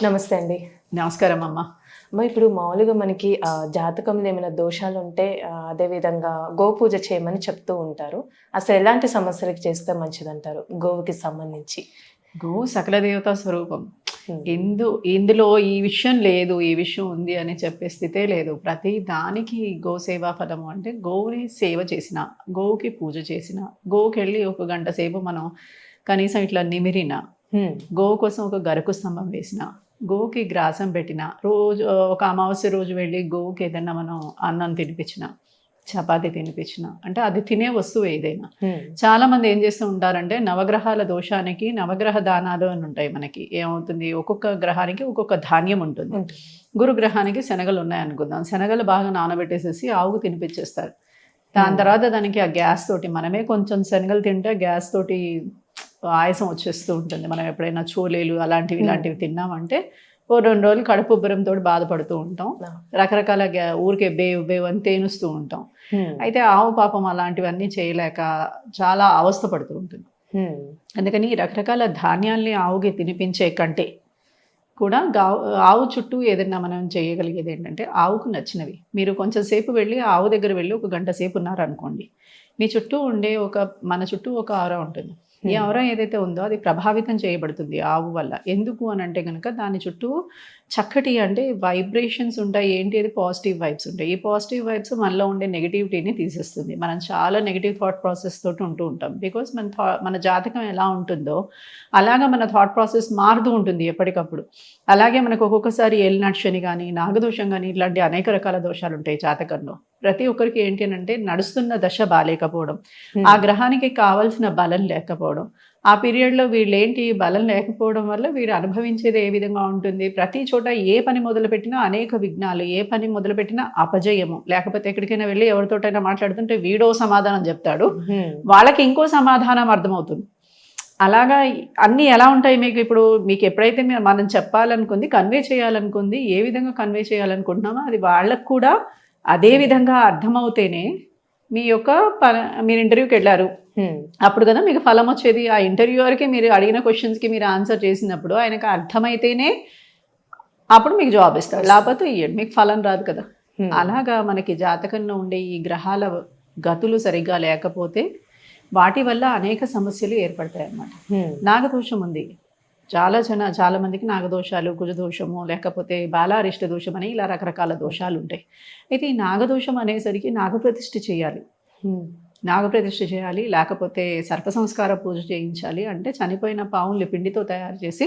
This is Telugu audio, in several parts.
నమస్తే అండి. నమస్కారం అమ్మ. అమ్మ ఇప్పుడు మామూలుగా మనకి జాతకంలో ఏమైనా దోషాలు ఉంటే ఆ, అదే విధంగా గోపూజ చేయమని చెప్తూ ఉంటారు. అసలు ఎలాంటి సమస్యలకు చేస్తే మంచిదంటారు? గోవుకి సంబంధించి. గో సకల దేవతా స్వరూపం. ఇందు ఇందులో ఈ విషయం లేదు ఈ విషయం ఉంది అని చెప్పే స్థితే లేదు. ప్రతి దానికి గో సేవా ఫలము అంటే గోవుని సేవ చేసిన గోవుకి పూజ చేసిన గోవుకి వెళ్ళి ఒక గంట సేపు మనం కనీసం ఇట్లా నిమిరిన. గోవు కోసం ఒక గరుకు స్తంభం వేసిన గోవుకి గ్రాసం పెట్టిన రోజు ఒక అమావాస్య రోజు వెళ్ళి గోవుకి ఏదైనా మనం అన్నం తినిపించిన చపాతి తినిపించిన అంటే అది తినే వస్తువు ఏదైనా. చాలా మంది ఏం చేస్తూ ఉంటారంటే నవగ్రహాల దోషానికి నవగ్రహ దానాలు అని ఉంటాయి మనకి. ఏమవుతుంది? ఒక్కొక్క గ్రహానికి ఒక్కొక్క ధాన్యం ఉంటుంది. ఉంటుంది. గురు గ్రహానికి శనగలు ఉన్నాయి అనుకుందాం. శనగలు బాగా నానబెట్టేసేసి ఆవుకు తినిపించేస్తారు. దాని తర్వాత దానికి ఆ గ్యాస్ తోటి మనమే కొంచెం శనగలు తింటే గ్యాస్ తోటి ఆయాసం వచ్చేస్తూ ఉంటుంది. మనం ఎప్పుడైనా చోలేలు అలాంటివి ఇలాంటివి తిన్నామంటే ఓ రెండు రోజులు కడుపు ఉబ్బరంతో బాధపడుతూ ఉంటాం. ఆ. రకరకాల ఊరికే బేవ్ బేవ్ అని తేనుస్తూ ఉంటాం. హ్మ్. అయితే ఆవు పాపం అలాంటివన్నీ చేయలేక చాలా అవస్థ పడుతూ ఉంటుంది. అందుకని రకరకాల ధాన్యాల్ని ఆవుకి తినిపించే కంటే కూడా గా ఆవు చుట్టూ ఏదైనా మనం చేయగలిగేది ఏంటంటే ఆవుకు నచ్చినవి. మీరు కొంచెం సేపు వెళ్ళి ఆవు దగ్గర వెళ్ళి ఒక గంట సేపు ఉన్నారనుకోండి మీ చుట్టూ ఉండే ఒక మన చుట్టూ ఒక ఆర ఉంటుంది. ఈ ఆర ఏదైతే ఉందో అది ప్రభావితం చేయబడుతుంది ఆవు వల్ల. ఎందుకు అని అంటే కనుక దాని చుట్టూ చక్కటి అంటే వైబ్రేషన్స్ ఉంటాయి. ఏంటి? అది పాజిటివ్ వైబ్స్ ఉంటాయి. ఈ పాజిటివ్ వైబ్స్ మనలో ఉండే నెగిటివిటీని తీసేస్తుంది. మనం చాలా నెగిటివ్ థాట్ ప్రాసెస్ తోటి ఉంటూ ఉంటాం. బికాస్ మన థా మన జాతకం ఎలా ఉంటుందో అలాగా మన థాట్ ప్రాసెస్ మారుతూ ఉంటుంది ఎప్పటికప్పుడు. అలాగే మనకు ఒక్కొక్కసారి ఎల్నట్ శని కానీ నాగదోషం కానీ ఇట్లాంటి అనేక రకాల దోషాలు ఉంటాయి జాతకంలో. ప్రతి ఒక్కరికి ఏంటి అని అంటే నడుస్తున్న దశ బాగాలేకపోవడం. ఆ గ్రహానికి కావలసిన బలం లేకపోవడం. ఆ పీరియడ్లో వీళ్ళు ఏంటి బలం లేకపోవడం వల్ల వీరు అనుభవించేది ఏ విధంగా ఉంటుంది? ప్రతి చోట ఏ పని మొదలుపెట్టినా అనేక విఘ్నాలు ఏ పని మొదలుపెట్టినా అపజయము. లేకపోతే ఎక్కడికైనా వెళ్ళి ఎవరితోటైనా మాట్లాడుతుంటే వీడో సమాధానం చెప్తాడు. వాళ్ళకి ఇంకో సమాధానం అర్థమవుతుంది. అలాగా అన్నీ ఎలా ఉంటాయి మీకు? ఇప్పుడు మీకు ఎప్పుడైతే మనం చెప్పాలనుకుంది కన్వే చేయాలనుకుంది ఏ విధంగా కన్వే చేయాలనుకుంటున్నామో అది వాళ్ళకు కూడా అదే విధంగా అర్థమవుతేనే మీ యొక్క ప మీరు ఇంటర్వ్యూకి వెళ్ళారు. అప్పుడు కదా మీకు ఫలం వచ్చేది. ఆ ఇంటర్వ్యూవర్కి మీరు అడిగిన క్వశ్చన్స్కి మీరు ఆన్సర్ చేసినప్పుడు ఆయనకు అర్థమైతేనే అప్పుడు మీకు జాబ్ ఇస్తారు. లేకపోతే ఇయ్యడు మీకు ఫలం రాదు కదా. అలాగా మనకి జాతకంలో ఉండే ఈ గ్రహాల గతులు సరిగ్గా లేకపోతే వాటి వల్ల అనేక సమస్యలు ఏర్పడతాయి అన్నమాట. నాగదోషం ఉంది. చాలా జన చాలా మందికి నాగదోషాలు కుజదోషము లేకపోతే బాలారిష్ట దోషం అని ఇలా రకరకాల దోషాలు ఉంటాయి అయితే ఈ నాగదోషం అనేసరికి నాగప్రతిష్ఠ చేయాలి. నాగప్రతిష్ఠ చేయాలి లేకపోతే సర్ప సంస్కార పూజ చేయించాలి అంటే చనిపోయిన పావుల్ని పిండితో తయారు చేసి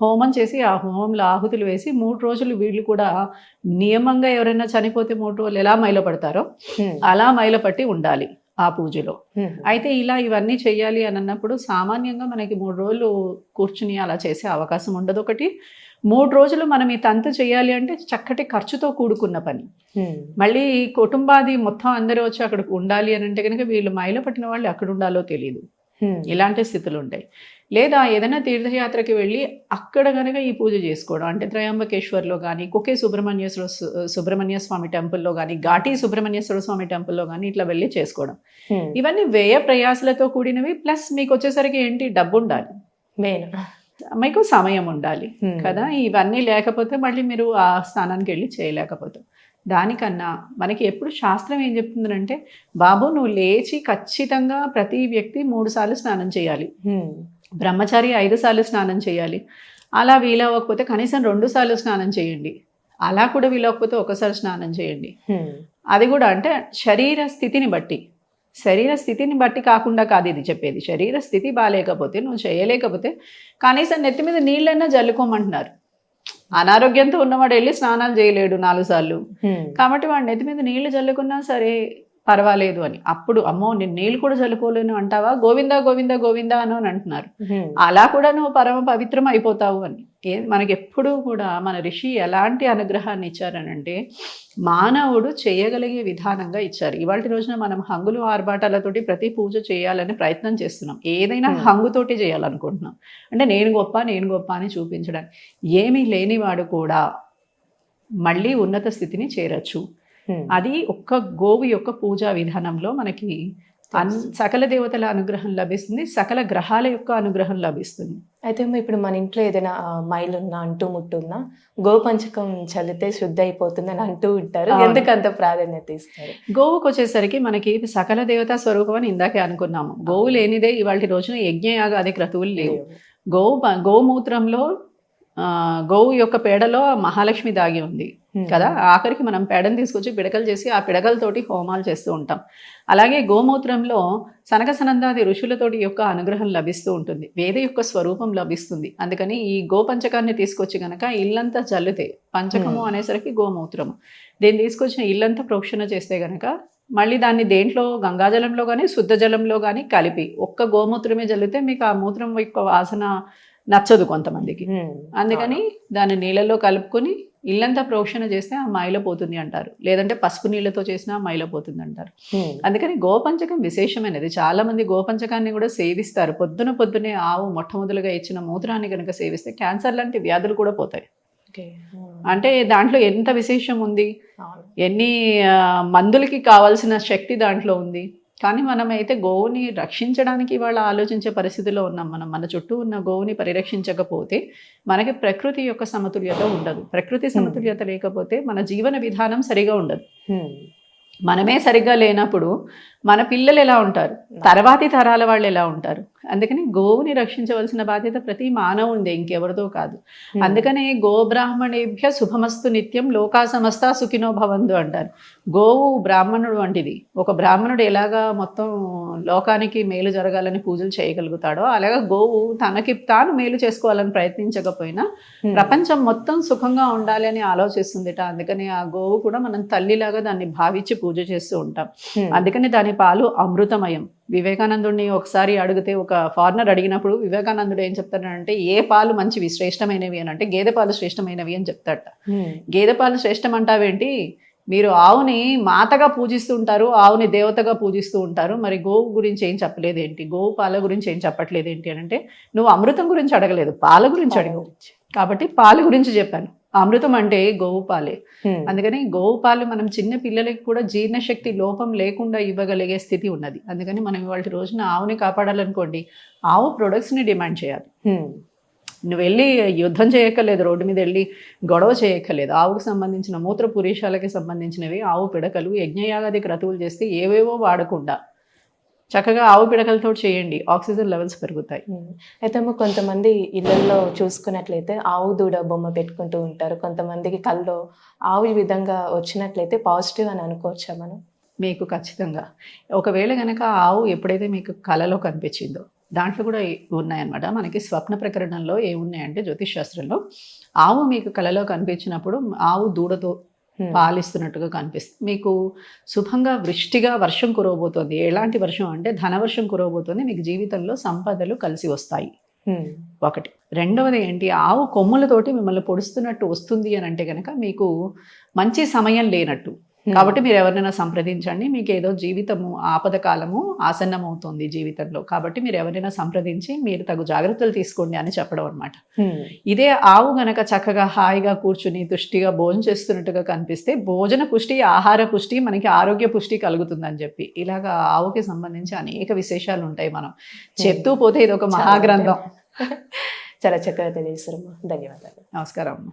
హోమం చేసి ఆ హోమంలో ఆహుతులు వేసి మూడు రోజులు వీళ్ళు కూడా నియమంగా ఎవరైనా చనిపోతే మూడు రోజులు ఎలా మైలపడతారో. అలా మైలపట్టి ఉండాలి ఆ పూజలో. అయితే ఇలా ఇవన్నీ చేయాలి అని అన్నప్పుడు సామాన్యంగా మనకి మూడు రోజులు కూర్చుని అలా చేసే అవకాశం ఉండదు ఒకటి మూడు రోజులు మనం ఈ తంతు చేయాలి అంటే చక్కటి ఖర్చుతో కూడుకున్న పని. మళ్ళీ ఈ కుటుంబాది మొత్తం అందరూ వచ్చి అక్కడికి ఉండాలి అని అంటే కనుక వీళ్ళు మైల పట్టిన వాళ్ళు ఎక్కడ ఉండాలో తెలియదు. ఇలాంటి స్థితులు ఉంటాయి లేదా ఏదైనా తీర్థయాత్రకి వెళ్ళి అక్కడ కనుక ఈ పూజ చేసుకోవడం అంటే త్రయంబకేశ్వర్లో కానీ కుకే సుబ్రహ్మణ్యేశ్వర సుబ్రహ్మణ్య స్వామి టెంపుల్లో కానీ ఘాటి సుబ్రహ్మణ్యేశ్వర స్వామి టెంపుల్లో కానీ ఇట్లా వెళ్ళి చేసుకోవడం. ఇవన్నీ వ్యయ ప్రయాసలతో కూడినవి ప్లస్ మీకు వచ్చేసరికి ఏంటి? డబ్బు ఉండాలి మెయిన్. మీకు సమయం ఉండాలి. కదా? ఇవన్నీ లేకపోతే మళ్ళీ మీరు ఆ స్థానానికి వెళ్ళి చేయలేకపోతాం దానికన్నా మనకి ఎప్పుడు శాస్త్రం ఏం చెప్తుందంటే బాబు నువ్వు లేచి ఖచ్చితంగా ప్రతి వ్యక్తి మూడు సార్లు స్నానం చేయాలి. హ్మ్. బ్రహ్మచారి ఐదు సార్లు స్నానం చేయాలి. అలా వీలవ్వకపోతే కనీసం రెండు సార్లు స్నానం చేయండి. అలా కూడా వీలవ్వకపోతే ఒకసారి స్నానం చేయండి. అది కూడా అంటే శరీర స్థితిని బట్టి. శరీర స్థితిని బట్టి కాకుండా కాదు ఇది చెప్పేది. శరీర స్థితి బాగాలేకపోతే నువ్వు చేయలేకపోతే కనీసం నెత్తి మీద నీళ్ళైనా జల్లుకోమంటున్నారు. అనారోగ్యంతో ఉన్నవాడు వెళ్ళి స్నానాలు చేయలేడు నాలుగు సార్లు. కాబట్టి వాడు నెత్తి మీద నీళ్ళు చల్లుకున్నా సరే పర్వాలేదు అని. అప్పుడు అమ్మో నేను నీళ్ళు కూడా చల్లుకోలేను అంటావా? గోవిందా గోవిందా గోవిందా అను అని అంటున్నారు. అలా కూడా నువ్వు పరమ పవిత్రం అయిపోతావు అని. ఏ మనకి ఎప్పుడూ కూడా మన ఋషి ఎలాంటి అనుగ్రహాన్ని ఇచ్చారనంటే మానవుడు చేయగలిగే విధానంగా ఇచ్చారు. ఇవాళ రోజున మనం హంగులు ఆర్భాటాలతోటి ప్రతి పూజ చేయాలని ప్రయత్నం చేస్తున్నాం. ఏదైనా. హంగుతోటి చేయాలనుకుంటున్నాం. అంటే నేను గొప్ప నేను గొప్ప అని చూపించడానికి. ఏమీ లేనివాడు కూడా మళ్ళీ ఉన్నత స్థితిని చేరచ్చు. అది ఒక్క గోవు యొక్క పూజా విధానంలో మనకి సకల దేవతల అనుగ్రహం లభిస్తుంది సకల గ్రహాల యొక్క అనుగ్రహం లభిస్తుంది. అయితే ఇప్పుడు మన ఇంట్లో ఏదైనా మైలున్నా అంటూ ముట్టున్నా గోపంచకం చల్లితే శుద్ధి అయిపోతుంది అని అంటూ ఉంటారు. అవును. ఎందుకు అంత ప్రాధాన్యత ఇస్తారు? గోవుకు వచ్చేసరికి మనకి సకల దేవతా స్వరూపం అని ఇందాకే అనుకున్నాము. గోవు లేనిదే ఇవాళ రోజున యజ్ఞయాగాది క్రతువులు లేవు. గోవు గోమూత్రంలో గోవు యొక్క పేడలో మహాలక్ష్మి దాగి ఉంది. Hmm. కదా? ఆఖరికి మనం పేడను తీసుకొచ్చి పిడకలు చేసి ఆ పిడకలతోటి హోమాలు చేస్తూ ఉంటాం. అలాగే గోమూత్రంలో సనక సనందాది ఋషులతోటి యొక్క అనుగ్రహం లభిస్తూ ఉంటుంది. వేద యొక్క స్వరూపం లభిస్తుంది. అందుకని ఈ గోపంచకాన్ని తీసుకొచ్చి గనక ఇల్లంతా చల్లితే పంచకము. అనేసరికి గోమూత్రము. దీన్ని తీసుకొచ్చిన ఇల్లంతా ప్రోక్షణ చేస్తే గనక మళ్ళీ దాన్ని దేంట్లో గంగాజలంలో కానీ శుద్ధ జలంలో కానీ కలిపి ఒక్క గోమూత్రమే జల్లితే మీకు ఆ మూత్రం యొక్క వాసన నచ్చదు కొంతమందికి. అందుకని దాన్ని నీళ్ళలో కలుపుకొని ఇల్లంతా ప్రోక్షణ చేస్తే ఆ మైల పోతుంది అంటారు. లేదంటే పసుపు నీళ్ళతో చేసినా ఆ మైల పోతుంది అంటారు. అందుకని గోపంచకం విశేషమైనది. చాలా మంది గోపంచకాన్ని కూడా సేవిస్తారు. పొద్దున పొద్దునే ఆవు మొట్టమొదలుగా ఇచ్చిన మూత్రాన్ని కనుక సేవిస్తే క్యాన్సర్ లాంటి వ్యాధులు కూడా పోతాయి. అంటే దాంట్లో ఎంత విశేషం ఉంది. ఎన్ని మందులకి కావాల్సిన శక్తి దాంట్లో ఉంది? కానీ మనం అయితే గోవుని రక్షించడానికి వాళ్ళ ఆలోచించే పరిస్థితిలో ఉన్నాం మనం. మన చుట్టూ ఉన్న గోవుని పరిరక్షించకపోతే మనకి ప్రకృతి యొక్క సమతుల్యత ఉండదు. ప్రకృతి సమతుల్యత లేకపోతే మన జీవన విధానం సరిగా ఉండదు. మనమే సరిగ్గా లేనప్పుడు మన పిల్లలు ఎలా ఉంటారు? తర్వాతి తరాల వాళ్ళు ఎలా ఉంటారు? అందుకని గోవుని రక్షించవలసిన బాధ్యత ప్రతి మానవుందే ఇంకెవరిదో కాదు. అందుకనే గోబ్రాహ్మణేభ్య శుభమస్తు నిత్యం లోకా సమస్త సుఖినో భవంతు అంటారు. గోవు బ్రాహ్మణుడు వంటిది. ఒక బ్రాహ్మణుడు ఎలాగా మొత్తం లోకానికి మేలు జరగాలని పూజలు చేయగలుగుతాడో అలాగా గోవు తనకి తాను మేలు చేసుకోవాలని ప్రయత్నించకపోయినా. ప్రపంచం మొత్తం సుఖంగా ఉండాలి అని ఆలోచిస్తుందిట. అందుకని ఆ గోవు కూడా మనం తల్లిలాగా దాన్ని భావించి పూజ చేస్తూ ఉంటాం. అందుకని దాని పాలు అమృతమయం. వివేకానందుడిని ఒకసారి అడిగితే ఒక ఫారినర్ అడిగినప్పుడు వివేకానందుడు ఏం చెప్తాడంటే ఏ పాలు మంచివి శ్రేష్టమైనవి? అని అంటే గేదె పాలు శ్రేష్టమైనవి అని చెప్తాడట. గేదె పాలు శ్రేష్టం అంటావేంటి మీరు ఆవుని మాతగా పూజిస్తూ ఉంటారు ఆవుని దేవతగా పూజిస్తూ ఉంటారు. మరి గోవు గురించి ఏం చెప్పలేదేంటి? గోవు పాల గురించి ఏం చెప్పట్లేదేంటి అని అంటే నువ్వు అమృతం గురించి అడగలేదు పాల గురించి అడిగావు. కాబట్టి పాల గురించి చెప్పాను. అమృతం అంటే గోవు పాలే. అందుకని గోవు పాలు మనం చిన్న పిల్లలకి కూడా జీర్ణశక్తి లోపం లేకుండా ఇవ్వగలిగే స్థితి ఉన్నది. అందుకని మనం ఇవాళ రోజున ఆవుని కాపాడాలనుకోండి ఆవు ప్రొడక్ట్స్ని డిమాండ్ చేయాలి. నువ్వు వెళ్ళి యుద్ధం చేయక్కర్లేదు రోడ్డు మీద వెళ్ళి గొడవ చేయక్కర్లేదు. ఆవుకు సంబంధించిన మూత్ర పురీషాలకి సంబంధించినవి ఆవు పిడకలు యజ్ఞయాగాది క్రతువులు చేస్తే ఏవేవో వాడకుండా చక్కగా ఆవు పిడకలతో చేయండి. ఆక్సిజన్ లెవెల్స్ పెరుగుతాయి. అయితే కొంతమంది ఇళ్ళల్లో చూసుకున్నట్లయితే ఆవు దూడ బొమ్మ పెట్టుకుంటూ ఉంటారు. కొంతమందికి కల్లో ఆవు ఈ విధంగా వచ్చినట్లయితే పాజిటివ్ అని అనుకోవచ్చా మనం? మీకు ఖచ్చితంగా. ఒకవేళ కనుక ఆవు ఎప్పుడైతే మీకు కలలో కనిపించిందో దాంట్లో కూడా ఉన్నాయన్నమాట. మనకి స్వప్న ప్రకరణంలో ఏమున్నాయంటే జ్యోతిష్ శాస్త్రంలో ఆవు మీకు కలలో కనిపించినప్పుడు ఆవు దూడతో. పాలిస్తున్నట్టుగా కనిపిస్తుంది. మీకు శుభంగా వృష్టిగా వర్షం కురవబోతోంది. ఎలాంటి వర్షం అంటే ధనవర్షం కురవబోతోంది. మీకు జీవితంలో సంపదలు కలిసి వస్తాయి. Hmm. ఒకటి. రెండవది ఏంటి? ఆవు కొమ్ములతోటి మిమ్మల్ని పొడుస్తున్నట్టు వస్తుంది అని అంటే కనుక మీకు మంచి సమయం లేనట్టు. Hmm. కాబట్టి మీరు ఎవరినైనా సంప్రదించండి. మీకు ఏదో జీవితము ఆపద కాలము ఆసన్నమవుతుంది జీవితంలో. కాబట్టి మీరు ఎవరైనా సంప్రదించి మీరు తగు జాగ్రత్తలు తీసుకోండి అని చెప్పడం అనమాట Hmm. ఇదే ఆవు గనక చక్కగా హాయిగా కూర్చుని తుష్టిగా భోజనం చేస్తున్నట్టుగా కనిపిస్తే భోజన పుష్టి ఆహార పుష్టి మనకి ఆరోగ్య పుష్టి కలుగుతుందని చెప్పి. ఇలాగా ఆవుకి సంబంధించి అనేక విశేషాలు ఉంటాయి మనం. చెప్తూ పోతే ఇది ఒక మహాగ్రంథం. చాలా చక్కగా తెలియజేస్తారమ్మా ధన్యవాదాలు. నమస్కారం అమ్మ.